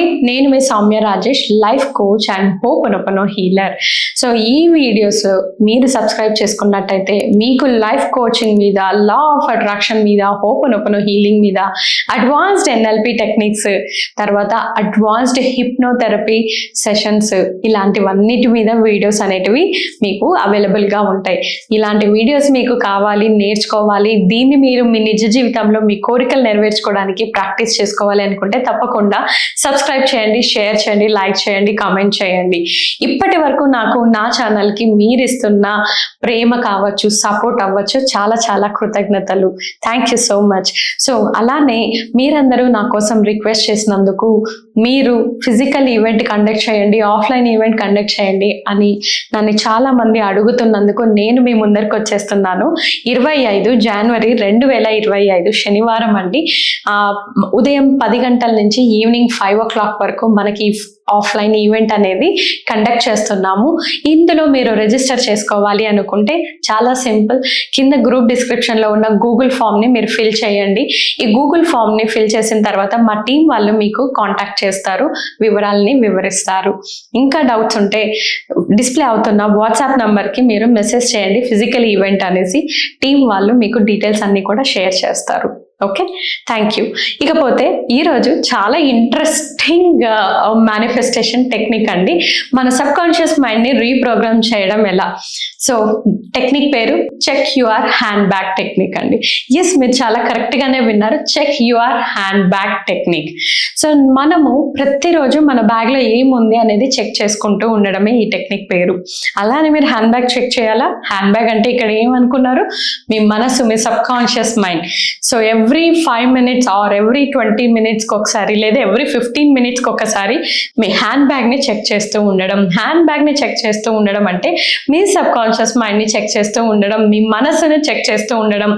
అండి నేను మీ Soumya Rajesh life coach and hope Anapano healer so ఈ వీడియోస్ మీరు సబ్స్క్రైబ్ చేసుకున్నట్టయితే మీకు లైఫ్ కోచింగ్ మీద లా ఆఫ్ అట్రాక్షన్ మీద హోప్ అనపనో హీలింగ్ మీద అడ్వాన్స్డ్ ఎన్ఎల్పి టెక్నిక్స్ తర్వాత అడ్వాన్స్డ్ హిప్నోథెరపీ సెషన్స్ ఇలాంటివన్నిటి మీద వీడియోస్ అనేటివి మీకు అవైలబుల్గా ఉంటాయి. ఇలాంటి వీడియోస్ మీకు కావాలి నేర్చుకోవాలి దీన్ని మీరు మీ నిజ జీవితంలో మీ కోరికలు నెరవేర్చుకోవడానికి ప్రాక్టీస్ చేసుకోవాలి అనుకుంటే తప్పకుండా సబ్స్క్రైబ్ చేయండి షేర్ చేయండి లైక్ చేయండి కామెంట్ చేయండి. ఇప్పటి వరకు నాకు నా ఛానల్కి మీరు ఇస్తున్న ప్రేమ కావచ్చు సపోర్ట్ అవ్వచ్చు చాలా చాలా కృతజ్ఞతలు. Thank you so much so అలానే మీరందరూ నా కోసం రిక్వెస్ట్ చేసినందుకు మీరు ఫిజికల్ ఈవెంట్ కండక్ట్ చేయండి ఆఫ్లైన్ ఈవెంట్ కండక్ట్ చేయండి అని నన్ను చాలా మంది అడుగుతున్నందుకు నేను మీ ముందరికి వచ్చేస్తున్నాను. ఇరవై ఐదు జనవరి రెండు వేల ఇరవై ఐదు శనివారం అండి. ఉదయం పది గంటల నుంచి ఈవినింగ్ ఫైవ్ ఓ క్లాక్ వరకు మనకి ఆఫ్లైన్ ఈవెంట్ అనేది కండక్ట్ చేస్తున్నాము. ఇందులో మీరు రిజిస్టర్ చేసుకోవాలి అనుకుంటే చాలా సింపుల్ కింద గ్రూప్ డిస్క్రిప్షన్లో ఉన్న గూగుల్ ఫామ్ని మీరు ఫిల్ చేయండి. ఈ గూగుల్ ఫామ్ని ఫిల్ చేసిన తర్వాత మా టీం వాళ్ళు మీకు కాంటాక్ట్ చేస్తారు వివరాలని వివరిస్తారు. ఇంకా డౌట్స్ ఉంటే డిస్ప్లే అవుతున్న వాట్సాప్ నెంబర్కి మీరు మెసేజ్ చేయండి. ఫిజికల్ ఈవెంట్ అనేసి టీం వాళ్ళు మీకు డీటెయిల్స్ అన్నీ కూడా షేర్ చేస్తారు. ఓకే థ్యాంక్ యూ ఇకపోతే ఈరోజు చాలా ఇంట్రెస్టింగ్ మేనిఫెస్టేషన్ టెక్నిక్ అండి. మన సబ్ కాన్షియస్ మైండ్ని రీప్రోగ్రామ్ చేయడం ఎలా? సో టెక్నిక్ పేరు check your hand bag technique అండి. ఎస్ మీరు చాలా కరెక్ట్గానే విన్నారు. Check your handbag technique so మనము ప్రతిరోజు మన బ్యాగ్లో ఏముంది అనేది చెక్ చేసుకుంటూ ఉండడమే ఈ టెక్నిక్ పేరు. అలానే మీరు హ్యాండ్ బ్యాగ్ చెక్ చేయాలా? హ్యాండ్ బ్యాగ్ అంటే ఇక్కడ ఏమనుకున్నారు? మీ మనసు మీ subconscious mind so every every five minutes or every twenty మినిట్స్కి ఒకసారి లేదా ఎవ్రీ ఫిఫ్టీన్ మినిట్స్కి ఒకసారి మీ హ్యాండ్ బ్యాగ్ని చెక్ చేస్తూ ఉండడం. హ్యాండ్ బ్యాగ్ని చెక్ చేస్తూ ఉండడం అంటే మీ సబ్ కాన్షియస్ మైండ్ని చెక్ చేస్తూ ఉండడం మీ మనసుని చెక్ చేస్తూ ఉండడం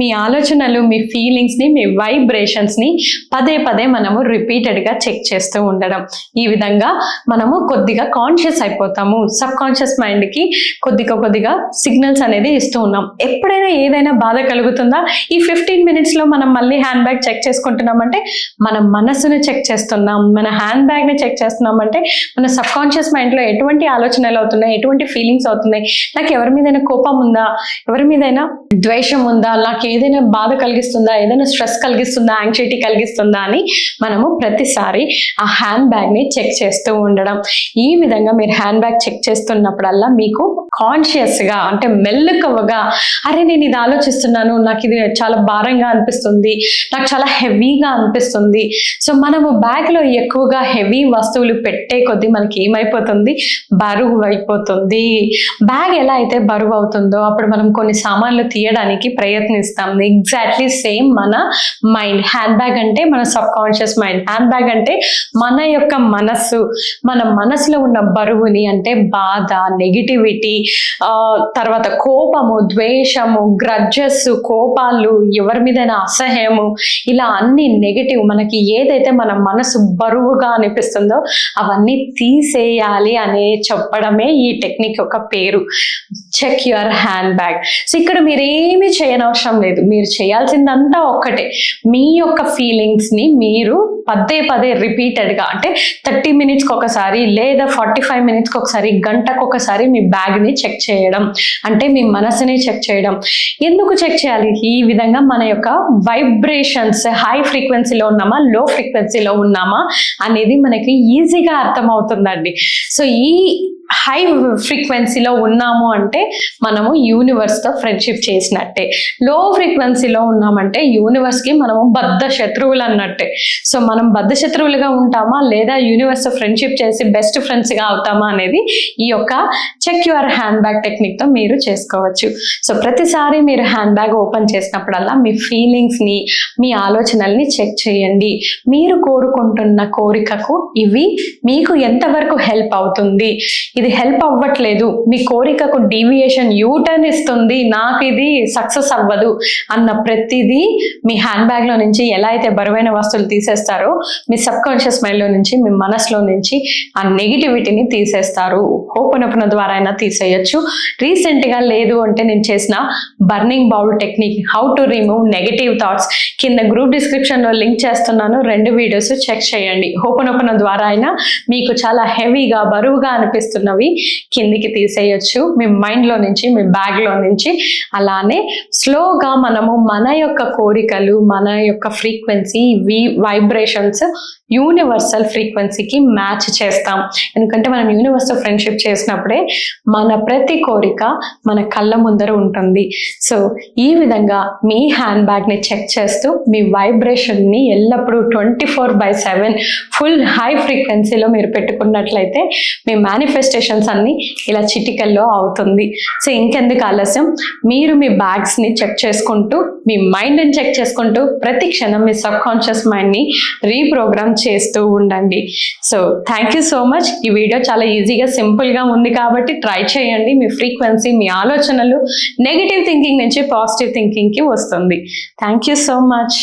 మీ ఆలోచనలు మీ ఫీలింగ్స్ని మీ వైబ్రేషన్స్ని పదే పదే మనము రిపీటెడ్గా చెక్ చేస్తూ ఉండడం. ఈ విధంగా మనము కొద్దిగా కాన్షియస్ అయిపోతాము. సబ్ కాన్షియస్ మైండ్కి కొద్దిగా కొద్దిగా సిగ్నల్స్ అనేది ఇస్తూ ఉన్నాం. ఎప్పుడైనా ఏదైనా బాధ కలుగుతుందా? ఈ ఫిఫ్టీన్ మినిట్స్లో మనం మళ్ళీ హ్యాండ్ బ్యాగ్ చెక్ చేసుకుంటున్నామంటే మన మనసుని చెక్ చేస్తున్నాం మన హ్యాండ్ బ్యాగ్ని చెక్ చేస్తున్నాం అంటే మన సబ్ కాన్షియస్ మైండ్లో ఎటువంటి ఆలోచనలు అవుతున్నాయి ఎటువంటి ఫీలింగ్స్ అవుతున్నాయి నాకు ఎవరి మీదైనా కోపం ఉందా ఎవరి మీదైనా ద్వేషం ఉందా నాకు ఏదైనా బాధ కలిగిస్తుందా ఏదైనా స్ట్రెస్ కలిగిస్తుందా యాంగ్జైటీ కలిగిస్తుందా అని మనము ప్రతిసారి ఆ హ్యాండ్ బ్యాగ్ని చెక్ చేస్తూ ఉండడం. ఈ విధంగా మీరు హ్యాండ్ బ్యాగ్ చెక్ చేస్తున్నప్పుడల్లా మీకు కాన్షియస్గా అంటే మెల్లకవగా అరే నేను ఇది ఆలోచిస్తున్నాను నాకు ఇది చాలా భారంగా అనిపిస్తుంది నాకు చాలా హెవీగా అనిపిస్తుంది. సో మనము బ్యాగ్లో ఎక్కువగా హెవీ వస్తువులు పెట్టే కొద్దీ మనకి ఏమైపోతుంది? బరువు అయిపోతుంది. బ్యాగ్ ఎలా అయితే బరువు అవుతుందో అప్పుడు మనం కొన్ని సామాన్లు తీయడానికి ప్రయత్నిస్తాం. ఎగ్జాక్ట్లీ సేమ్ మన మైండ్ హ్యాండ్ బ్యాగ్ అంటే మన subconscious mind handbag అంటే మన యొక్క మనస్సు. మన మనసులో ఉన్న బరువుని అంటే బాధ నెగిటివిటీ తర్వాత కోపము ద్వేషము గ్రడ్జెస్ కోపాలు ఎవరి మీదైనా అసహ్యము ఇలా అన్ని నెగిటివ్ మనకి ఏదైతే మన మనసు బరువుగా అనిపిస్తుందో అవన్నీ తీసేయాలి అనే చెప్పడమే ఈ టెక్నిక్ యొక్క పేరు. Check your hand bag so ఇక్కడ మీరు ఏమీ చేయనవసరం లేదు. మీరు చేయాల్సిందంతా ఒక్కటే. మీ యొక్క ఫీలింగ్స్ని మీరు పదే పదే రిపీటెడ్గా అంటే థర్టీ మినిట్స్కి ఒకసారి లేదా ఫార్టీ ఫైవ్ మినిట్స్కి ఒకసారి గంటకు ఒకసారి మీ బ్యాగ్ని చెక్ చేయడం. అంటే మీ మనసుని చెక్ చేయడం. ఎందుకు చెక్ చేయాలి? ఈ విధంగా మన యొక్క వైబ్రేషన్స్ హై ఫ్రీక్వెన్సీలో ఉన్నామా లో ఫ్రీక్వెన్సీలో ఉన్నామా అనేది మనకి ఈజీగా అర్థమవుతుందండి. సో ఈ హై ఫ్రీక్వెన్సీలో ఉన్నాము అంటే మనము యూనివర్స్తో ఫ్రెండ్షిప్ చేసినట్టే. లో ఫ్రీక్వెన్సీలో ఉన్నామంటే యూనివర్స్కి మనము బద్ధ శత్రువులు అన్నట్టే. సో మనం బద్ధ శత్రువులుగా ఉంటామా లేదా యూనివర్స్తో ఫ్రెండ్షిప్ చేసి బెస్ట్ ఫ్రెండ్స్గా అవుతామా అనేది ఈ యొక్క చెక్ యువర్ హ్యాండ్ బ్యాగ్ టెక్నిక్తో మీరు చేసుకోవచ్చు. సో ప్రతిసారి మీరు హ్యాండ్ బ్యాగ్ ఓపెన్ చేసినప్పుడల్లా మీ ఫీలింగ్ ఫీలింగ్స్ని మీ ఆలోచనల్ని చెక్ చేయండి. మీరు కోరుకుంటున్న కోరికకు ఇవి మీకు ఎంతవరకు హెల్ప్ అవుతుంది? ఇది హెల్ప్ అవ్వట్లేదు. మీ కోరికకు డీవియేషన్ యూటర్న్ ఇస్తుంది. నాకు ఇది సక్సెస్ అవ్వదు అన్న ప్రతిదీ మీ హ్యాండ్ బ్యాగ్లో నుంచి ఎలా అయితే బరువైన వస్తువులు తీసేస్తారో మీ సబ్ కాన్షియస్ మైండ్లో నుంచి మీ మనసులో నుంచి ఆ నెగిటివిటీని తీసేస్తారు. ఓపెన్ ద్వారా అయినా తీసేయచ్చు. రీసెంట్గా లేదు అంటే నేను చేసిన burning bowl technique how to remove negative thoughts కింద గ్రూప్ డిస్క్రిప్షన్లో లింక్ చేస్తున్నాను. రెండు వీడియోస్ చెక్ చేయండి. ఓపెన్ ఓపెన్ ద్వారా అయినా మీకు చాలా హెవీగా బరువుగా అనిపిస్తున్నవి కిందికి తీసేయచ్చు. మీ మైండ్లో నుంచి మీ బ్యాగ్లో నుంచి. అలానే స్లోగా మనము మన యొక్క కోరికలు మన యొక్క ఫ్రీక్వెన్సీ వి వైబ్రేషన్స్ యూనివర్సల్ ఫ్రీక్వెన్సీకి మ్యాచ్ చేస్తాం. ఎందుకంటే మనం యూనివర్సల్ ఫ్రెండ్షిప్ చేసినప్పుడే మన ప్రతి కోరిక మన కళ్ళ ముందర ఉంటుంది. సో ఈ విధంగా మీ హ్యాండ్ బ్యాగ్ని చెక్ చేస్తూ మీ వైబ్రేషన్ని ఎల్లప్పుడూ twenty four by seven full high ఫ్రీక్వెన్సీలో మీరు పెట్టుకున్నట్లయితే మీ మేనిఫెస్టేషన్స్ అన్ని ఇలా చిటికల్లో అవుతుంది. సో ఇంకెందుకు ఆలస్యం? మీరు మీ బ్యాగ్స్ని చెక్ చేసుకుంటూ మీ మైండ్ని చెక్ చేసుకుంటూ ప్రతి క్షణం మీ సబ్ కాన్షియస్ మైండ్ని రీప్రోగ్రామ్ చేస్తూ ఉండండి. So thank you so much ఈ వీడియో చాలా ఈజీగా సింపుల్గా ఉంది కాబట్టి ట్రై చేయండి. మీ ఫ్రీక్వెన్సీ మీ ఆలోచనలు నెగిటివ్ థింకింగ్ నుంచి పాజిటివ్ థింకింగ్కి వస్తుంది. Thank you so much